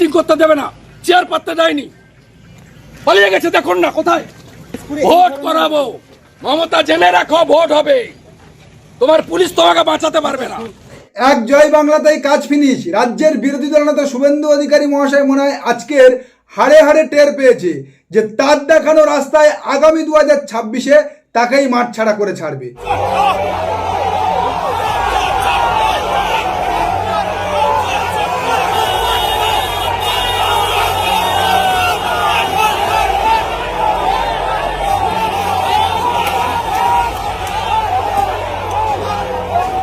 Meeting করতে দেবে না। চেয়ার পাততে দেয়নি। পালিয়ে গেছে দেখুন না কোথায়? ভোট করাবো। মমতা জেনে রাখো ভোট হবে। তোমার পুলিশ তোমাকে বাঁচাতে পারবে না। এক জয় বাংলাতেই কাজ ফিনিশ রাজ্যের বিরোধী দলনেতা শুভেন্দু অধিকারী মহাশয় মনে হয় আজকের হাড়ে হাড়ে টের পেয়েছে যে তার দেখানো রাস্তায় আগামী দু হাজার ছাব্বিশে তাকেই মাঠ ছাড়া করে ছাড়বে।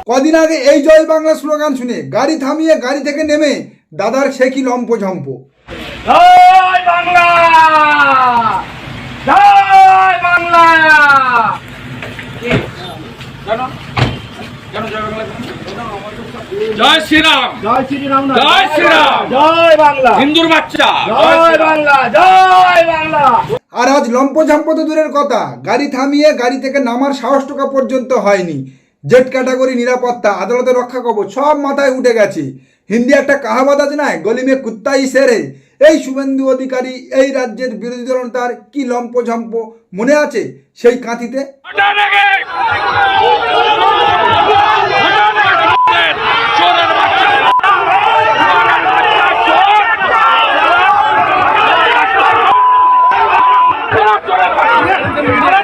কদিন আগে এই জয় বাংলা স্লোগান শুনে গাড়ি থামিয়ে গাড়ি থেকে নেমে দাদার সে কি লম্প ঝম্প। জয় বাংলা! জয় বাংলা! কেন কেন জয় বাংলা জয় শ্রীরাম! জয় শ্রীরাম জয় শ্রীরাম! জয় বাংলা। হিন্দুর বাচ্চা! জয় বাংলা। জয় বাংলা। আর আজ লম্পঝম্প তো দূরের কথা। গাড়ি থামিয়ে গাড়ি থেকে নামার সাহস টাকা পর্যন্ত হয়নি। জেট ক্যাটাগরি, নিরাপত্তা, আদালতের রক্ষা কবচ, সব মাথায় উঠে গেছে। হিন্দি একটা কাহাবাদ আছে না গলিমে কুত্তাই সেরে। এই শুভেন্দু অধিকারী এই রাজ্যের বিরোধী দল তার কি লম্পঝম্প মনে আছে? সেই কাঁথিতে চোরের বাচ্চা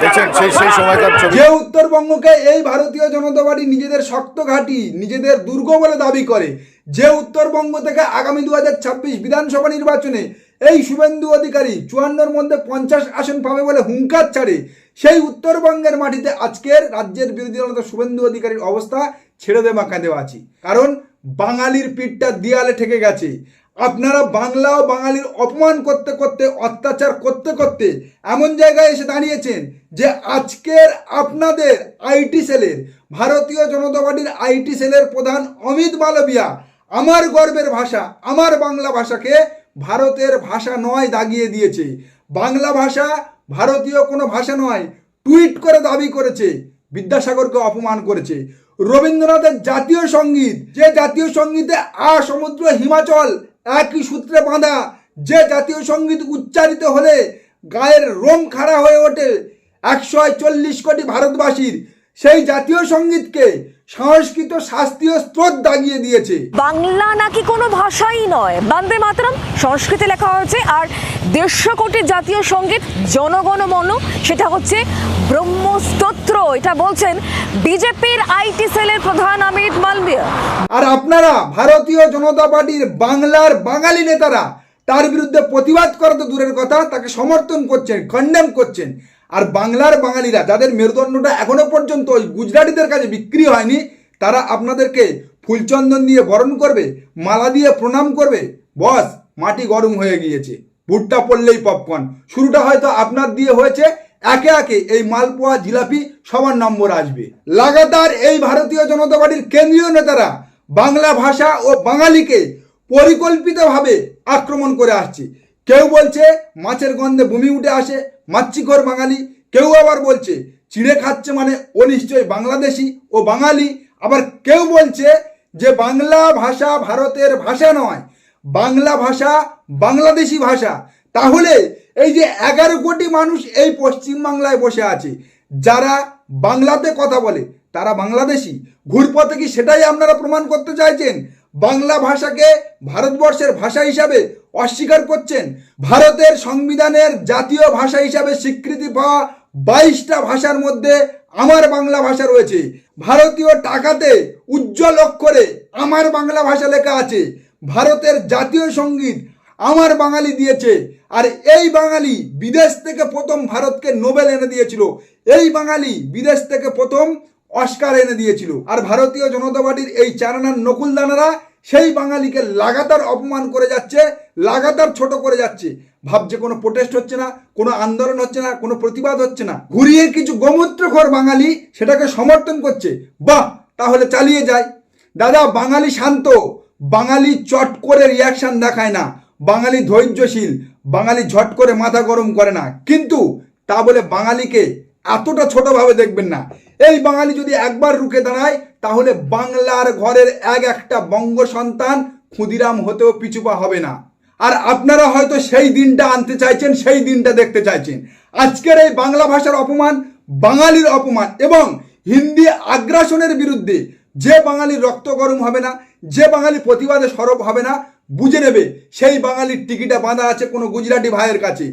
দেখছেন সেই সেই সময়কার ছবি যে উত্তরবঙ্গকে এই ভারতীয় জনতা পার্টি নিজেদের শক্ত ঘাঁটি, নিজেদের দুর্গ বলে দাবি করে। যে উত্তরবঙ্গ থেকে আগামী দু হাজার ছাব্বিশ বিধানসভা নির্বাচনে এই শুভেন্দু অধিকারী চুয়ান্নর মধ্যে পঞ্চাশ আসন পাবে বলে হুঙ্কার ছাড়ে, সেই উত্তরবঙ্গের মাটিতে আজকের রাজ্যের বিরোধী দলনেতা শুভেন্দু অধিকারীর অবস্থা ছেড়ে দেওয়া কাঁদেও আছি। কারণ বাঙালির পিঠটা দেয়ালে ঠেকে গেছে। আপনারা বাংলা ও বাঙালির অপমান করতে করতে, অত্যাচার করতে করতে এমন জায়গায় এসে দাঁড়িয়েছেন যে আজকের আপনাদের আইটি সেলের, ভারতীয় জনতা পার্টির আইটি সেলের প্রধান অমিত মালবিয়া আমার গর্বের ভাষা, আমার বাংলা ভাষাকে ভারতের ভাষা নয় দাগিয়ে দিয়েছে। বাংলা ভাষা ভারতীয় কোনো ভাষা নয়, টুইট করে দাবি করেছে, বিদ্যাসাগরকে অপমান করেছে। রবীন্দ্রনাথের জাতীয় সংগীত, যে জাতীয় সঙ্গীতে আ সমুদ্র হিমাচল একই সূত্রে বাঁধা যে জাতীয় সংগীত উচ্চারিত হলে গায়ের রোম খাড়া হয়ে ওঠে একশো চল্লিশ কোটি ভারতবাসীর। সেই জাতীয় সঙ্গীতকে সংস্কৃত শাস্ত্রীয় স্রোত দাগিয়ে দিয়েছে। বাংলা নাকি কোনো ভাষাই নয়। বন্দে মাতরম সংস্কৃতে লেখা হয়েছে আর দেড়শো কোটি জাতীয় সংগীত জনগণ মন সেটা হচ্ছে ব্রহ্মস্তোত্র। এটা বলছেন বিজেপির আইটি সেলের প্রধান অমিত মালবিয়া। আর আপনারা ভারতীয় জনতা পার্টির বাংলার বাঙালি নেতারা তার বিরুদ্ধে প্রতিবাদ করা তো দূরের কথা তাকে সমর্থন করছেন কন্ডেম করছেন। আর বাংলার বাঙালিরা যাদের মেরুদণ্ডটা এখনও পর্যন্ত ওই গুজরাটিদের কাছে বিক্রি হয়নি, তারা আপনাদেরকে ফুলচন্দন দিয়ে বরণ করবে, মালা দিয়ে প্রণাম করবে। বস, মাটি গরম হয়ে গিয়েছে। ভুট্টা পড়লেই পপকর্ন শুরুটা হয়তো আপনার দিয়ে হয়েছে। একে একে এই মালপোয়া জিলাপি সবার নম্বর আসবে। লাগাতার এই ভারতীয় জনতা পার্টির কেন্দ্রীয় নেতারা বাংলা ভাষা ও বাঙালিকে পরিকল্পিতভাবে আক্রমণ করে আসছে। কেউ বলছে মাছের গন্ধে বমি উঠে আসে, মাচ্ছিকর বাঙালি। কেউ আবার বলছে চিড়ে খাচ্ছে মানে ও নিশ্চয়ই বাংলাদেশি, ও বাঙালি। আবার কেউ বলছে যে বাংলা ভাষা ভারতের ভাষা নয়, বাংলা ভাষা বাংলাদেশি ভাষা। তাহলে এই যে এগারো কোটি মানুষ এই পশ্চিম বাংলায় বসে আছে, যারা বাংলাতে কথা বলে, তারা বাংলাদেশি। ঘুরপথে কি সেটাই আপনারা প্রমাণ করতে চাইছেন? বাংলা ভাষাকে ভারতবর্ষের ভাষা হিসাবে অস্বীকার করছেন। ভারতের সংবিধানের জাতীয় ভাষা হিসাবে স্বীকৃতি পাওয়া বাইশটা ভাষার মধ্যে আমার বাংলা ভাষা রয়েছে। ভারতীয় টাকাতে উজ্জ্বল অক্ষরে আমার বাংলা ভাষা লেখা আছে। ভারতের জাতীয় সংগীত আমার বাঙালি দিয়েছে। আর এই বাঙালি বিদেশ থেকে প্রথম ভারতকে নোবেল এনে দিয়েছিল। এই বাঙালি বিদেশ থেকে প্রথম অস্কার এনে দিয়েছিল। আর ভারতীয় জনতা পার্টির এই চারানার নকুলদানারা সেই বাঙালিকে লাগাতার অপমান করে যাচ্ছে, লাগাতার ছোট করে যাচ্ছে। ভাবছে কোনো প্রোটেস্ট হচ্ছে না, কোনো আন্দোলন হচ্ছে না, কোনো প্রতিবাদ হচ্ছে না। ঘুরিয়ে কিছু গোমূত্রখর বাঙালি সেটাকে সমর্থন করছে। বাহ, তাহলে চালিয়ে যায়। দাদা, বাঙালি শান্ত। বাঙালি চট করে রিয়াকশন দেখায় না। বাঙালি ধৈর্যশীল। বাঙালি ঝট করে মাথা গরম করে না। কিন্তু তা বলে বাঙালিকে এতটা ছোটোভাবে দেখবেন না। এই বাঙালি যদি একবার রুখে দাঁড়ায়, তাহলে বাংলার ঘরের এক একটা বঙ্গ সন্তান ক্ষুদিরাম হতেও পিছুপা হবে না। আর আপনারা হয়তো সেই দিনটা আনতে চাইছেন, সেই দিনটা দেখতে চাইছেন। আজকের এই বাংলা ভাষার অপমান, বাঙালির অপমান এবং হিন্দি আগ্রাসনের বিরুদ্ধে যে বাঙালির রক্ত গরম হবে না, যে বাঙালি প্রতিবাদে সরব হবে না, বুঝে নেবে সেই বাঙালির টিকিটা বাঁধা আছে কোনো গুজরাটি ভাইয়ের কাছে।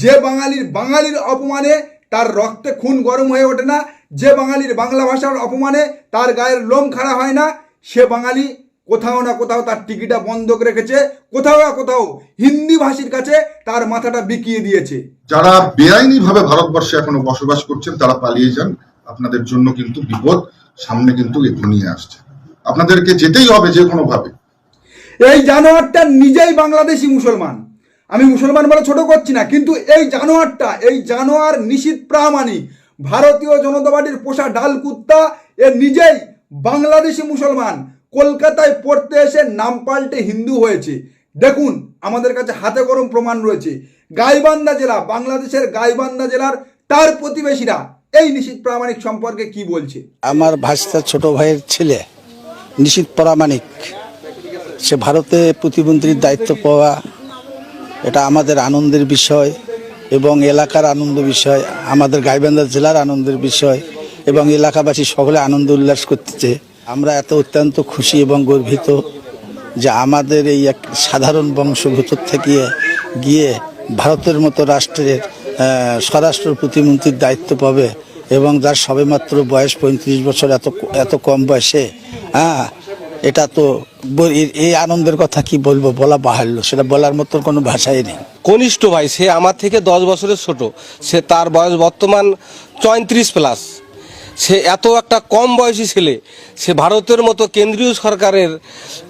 যে বাঙালির বাঙালির অপমানে তার রক্তে খুন গরম হয়ে ওঠে না যে বাঙালির বাংলা ভাষার অপমানে তার গায়ের লোম খাড়া হয় না সে বাঙালি কোথাও না কোথাও তার টিকিটা বন্ধক রেখেছে কোথাও না কোথাও হিন্দি ভাষীর কাছে তার মাথাটা বিকিয়ে দিয়েছে। যারা বেআইনিভাবে ভারতবর্ষে এখনও বসবাস করছেন তারা পালিয়ে যান। আপনাদের জন্য কিন্তু বিপদ সামনে কিন্তু ঘনিয়ে আসছে। আপনাদেরকে যেতেই হবে যে কোনো ভাবে। এই জানোয়ারটা নিজেই বাংলাদেশি মুসলমান। আমি মুসলমান বলে ছোট করছি না কিন্তু এই জানোয়ারটা এই জানোয়ার নিশীত প্রামাণিক। ভারতীয় জনতা পার্টির পোষা ডাল কুত্তা, এ নিজেই বাংলাদেশি মুসলমান। কলকাতায় পড়তে এসে নাম পাল্টে হিন্দু হয়েছে। দেখুন, আমাদের কাছে হাতে গরম প্রমাণ রয়েছে। গাইবান্ধা জেলা, বাংলাদেশের গাইবান্ধা জেলার তার প্রতিবেশীরা এই নিশীত প্রামাণিক সম্পর্কে কি বলছে? আমার ভাস্তা ছোট ভাইয়ের ছেলে নিশীত প্রামাণিক। সে ভারতে প্রতিমন্ত্রীর দায়িত্ব পাওয়া, এটা আমাদের আনন্দের বিষয়। এবং এলাকার আনন্দ বিষয়, আমাদের গাইবান্ধা জেলার আনন্দের বিষয় এবং এলাকাবাসী সকলে আনন্দ উল্লাস করতেছে। আমরা এত অত্যন্ত খুশি এবং গর্বিত যে আমাদের এই এক সাধারণ বংশভূত থেকে গিয়ে ভারতের মতো রাষ্ট্রের স্বরাষ্ট্র প্রতিমন্ত্রীর দায়িত্ব পাবে এবং যার সবেমাত্র বয়স পঁয়ত্রিশ বছর, এত এত কম বয়সে হ্যাঁ এটা তো এই আনন্দের কথা কি বলব? বলা বাহাল্য। সেটা বলার মতো কোনো ভাষাই নেই। কনিষ্ঠ ভাই, সে আমার থেকে দশ বছরের ছোট। সে তার বয়স বর্তমান চৌত্রিশ প্লাস সে এত একটা কম বয়সী ছেলে। সে ভারতের মতো কেন্দ্রীয় সরকারের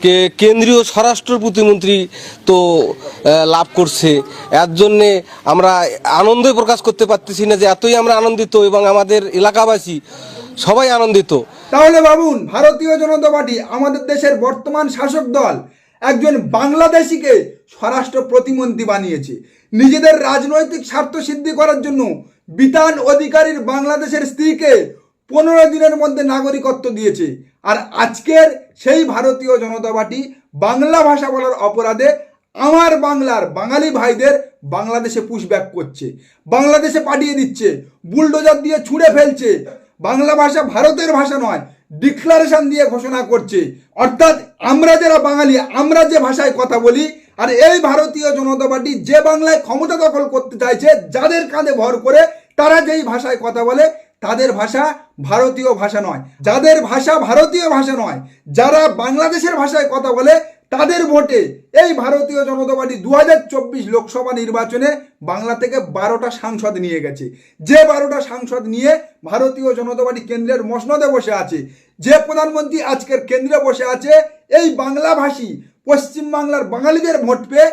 কে- কেন্দ্রীয় স্বরাষ্ট্র প্রতিমন্ত্রী তো লাভ করছে। এর জন্যে আমরা আনন্দই প্রকাশ করতে পারতেছি না যে এতই আমরা আনন্দিত এবং আমাদের এলাকাবাসী সবাই আনন্দিত। তাহলে ভাবুন, ভারতীয় জনতা পার্টি আমাদের দেশের বর্তমান শাসক দল একজন বাংলাদেশিকে স্বরাষ্ট্র প্রতিমন্ত্রী বানিয়েছে। নিজেদের রাজনৈতিক স্বার্থ সিদ্ধি করার জন্য বিতান অধিকারীর বাংলাদেশের স্ত্রীকে পনেরো দিনের মধ্যে নাগরিকত্ব দিয়েছে। আর আজকের সেই ভারতীয় জনতা পার্টি বাংলা ভাষা বলার অপরাধে আমার বাংলার বাঙালি ভাইদের বাংলাদেশে পুশব্যাক করছে। বাংলাদেশে পাঠিয়ে দিচ্ছে বুলডোজার দিয়ে ছুঁড়ে ফেলছে। বাংলা ভাষা ভারতের ভাষা নয় ডিক্লারেশন দিয়ে ঘোষণা করছে। অর্থাৎ আমরা যারা বাঙালি, আমরা যে ভাষায় কথা বলি, আর এই ভারতীয় জনতা পার্টি যে বাংলায় ক্ষমতা দখল করতে চাইছে, যাদের কাঁধে ভর করে তারা যেই ভাষায় কথা বলে, তাদের ভাষা ভারতীয় ভাষা নয়। যাদের ভাষা ভারতীয় ভাষা নয়, যারা বাংলাদেশের ভাষায় কথা বলে তাদের ভোটে এই ভারতীয় জনতা পার্টি দু হাজার চব্বিশ লোকসভা নির্বাচনে বাংলা থেকে বারোটা সাংসদ নিয়ে গেছে। যে বারোটা সাংসদ নিয়ে ভারতীয় জনতা পার্টি কেন্দ্রের মসনদে বসে আছে, যে প্রধানমন্ত্রী আজকের কেন্দ্রে বসে আছে, এই বাংলাভাষী পশ্চিমবাংলার বাঙালিদের ভোট পেয়ে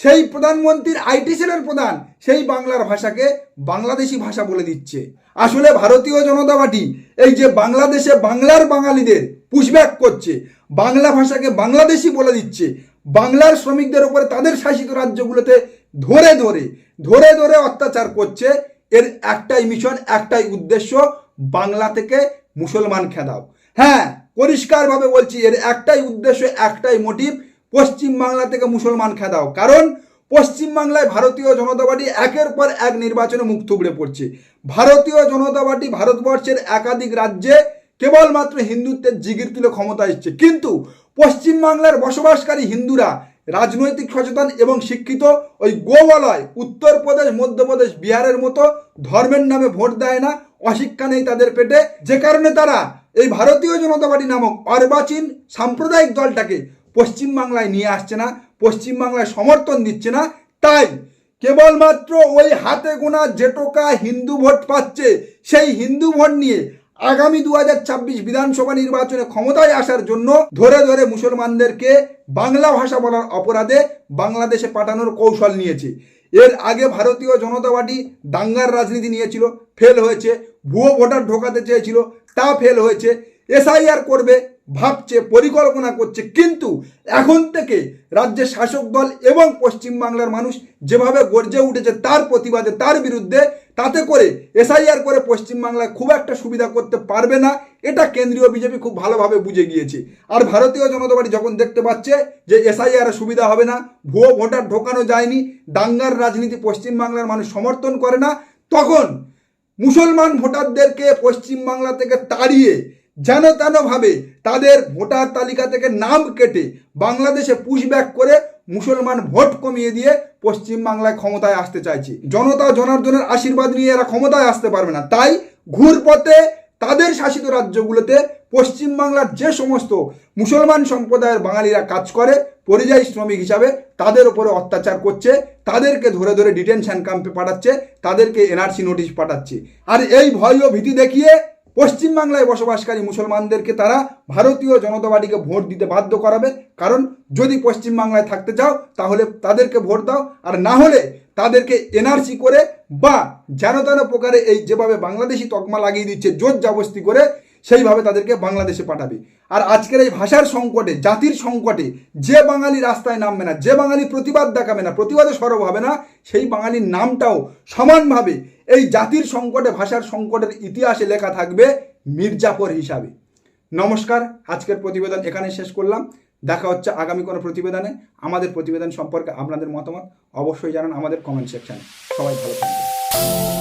সেই প্রধানমন্ত্রীর আইটি সেলের প্রধান, সেই বাংলার ভাষাকে বাংলাদেশি ভাষা বলে দিচ্ছে। আসলে ভারতীয় জনতা পার্টি এই যে বাংলাদেশে বাংলার বাঙালিদের পুশব্যাক করছে, বাংলা ভাষাকে বাংলাদেশি বলে দিচ্ছে, বাংলার শ্রমিকদের উপরে তাদের শাসিত রাজ্যগুলোতে ধরে ধরে ধরে ধরে অত্যাচার করছে, এর একটাই মিশন একটাই উদ্দেশ্য, বাংলা থেকে মুসলমান খেদাও। হ্যাঁ পরিষ্কারভাবে বলছি, এর একটাই উদ্দেশ্য, একটাই মোটিভ পশ্চিম বাংলা থেকে মুসলমান খেদাও কারণ পশ্চিম বাংলায় ভারতীয় জনতা পার্টি একের পর এক নির্বাচনে মুখ থুবড়ে পড়ছে। ভারতীয় জনতা পার্টি ভারতবর্ষের একাধিক রাজ্যে কেবলমাত্র হিন্দুত্বের জিগির তুলে ক্ষমতা এসছে। কিন্তু পশ্চিম বাংলার বসবাসকারী হিন্দুরা, রাজনৈতিক সচেতন এবং শিক্ষিত ওই গোবলয়, উত্তরপ্রদেশ, মধ্যপ্রদেশ, বিহারের মতো ধর্মের নামে ভোট দেয় না, অশিক্ষা নেই তাদের পেটে। যে কারণে তারা এই ভারতীয় জনতা পার্টি নামক অর্বাচীন সাম্প্রদায়িক দলটাকে পশ্চিমবাংলায় নিয়ে আসছে না পশ্চিমবাংলায় সমর্থন দিচ্ছে না, তাই কেবলমাত্র ওই হাতে গোনা যেটোকা হিন্দু ভোট পাচ্ছে। সেই হিন্দু ভোট নিয়ে আগামী দু হাজার ছাব্বিশ বিধানসভা নির্বাচনে ক্ষমতায় আসার জন্য ধরে ধরে মুসলমানদেরকে বাংলা ভাষা বলার অপরাধে বাংলাদেশে পাঠানোর কৌশল নিয়েছে। এর আগে ভারতীয় জনতা পার্টি দাঙ্গার রাজনীতি নিয়েছিল, ফেল হয়েছে, ভুয়ো ভোটার ঢোকাতে চেয়েছিল, তা ফেল হয়েছে, এসআইআর করবে ভাবছে, পরিকল্পনা করছে, কিন্তু এখন থেকে রাজ্যের শাসক দল এবং পশ্চিমবাংলার মানুষ যেভাবে গর্জে উঠেছে, তার প্রতিবাদে, তার বিরুদ্ধে, তাতে করে এসআইআর করে পশ্চিমবাংলায় খুব একটা সুবিধা করতে পারবে না, এটা কেন্দ্রীয় বিজেপি খুব ভালোভাবে বুঝে গিয়েছে। আর ভারতীয় জনতা পার্টি যখন দেখতে পাচ্ছে যে এসআইআর সুবিধা হবে না, ভুয়ো ভোটার ঢোকানো যায়নি, দাঙ্গার রাজনীতি পশ্চিমবাংলার মানুষ সমর্থন করে না, তখন মুসলমান ভোটারদেরকে পশ্চিমবাংলা থেকে তাড়িয়ে যেন তেনভাবে তাদের ভোটার তালিকা থেকে নাম কেটে বাংলাদেশে পুশব্যাক করে মুসলমান ভোট কমিয়ে দিয়ে পশ্চিমবাংলায় ক্ষমতায় আসতে চাইছে। জনতা জনার্দনের আশীর্বাদ নিয়ে এরা ক্ষমতায় আসতে পারবে না। তাই ঘুরপথে তাদের শাসিত রাজ্যগুলোতে পশ্চিমবাংলার যে সমস্ত মুসলমান সম্প্রদায়ের বাঙালিরা কাজ করে, পরিযায়ী শ্রমিক হিসাবে তাদের উপরে অত্যাচার করছে, তাদেরকে ধরে ধরে ডিটেনশন ক্যাম্পে পাঠাচ্ছে, তাদেরকে এনআরসি নোটিশ পাঠাচ্ছে। আর এই ভয় ও ভীতি দেখিয়ে পশ্চিমবাংলায় বসবাসকারী মুসলমানদেরকে তারা ভারতীয় জনতা পার্টিকে ভোট দিতে বাধ্য করাবে। কারণ, যদি পশ্চিমবাংলায় থাকতে চাও, তাহলে তাদেরকে ভোট দাও। আর না হলে তাদেরকে এনআরসি করে বা যেন তেন প্রকারে এই যেভাবে বাংলাদেশি তকমা লাগিয়ে দিচ্ছে, জোর জাবস্তি করে সেইভাবে তাদেরকে বাংলাদেশে পাঠাবে। আর আজকের এই ভাষার সংকটে, জাতির সংকটে, যে বাঙালি রাস্তায় নামবে না, যে বাঙালি প্রতিবাদ দেখাবে না, প্রতিবাদে সরব হবে না, সেই বাঙালির নামটাও সমানভাবে এই জাতির সংকটে, ভাষার সংকটের ইতিহাসে লেখা থাকবে মির্জাফর হিসাবে। নমস্কার, আজকের প্রতিবেদন এখানে শেষ করলাম। দেখা হচ্ছে আগামী কোনো প্রতিবেদনে। আমাদের প্রতিবেদন সম্পর্কে আপনাদের মতামত অবশ্যই জানান আমাদের কমেন্ট সেকশানে সবাই ভালো থাকবেন।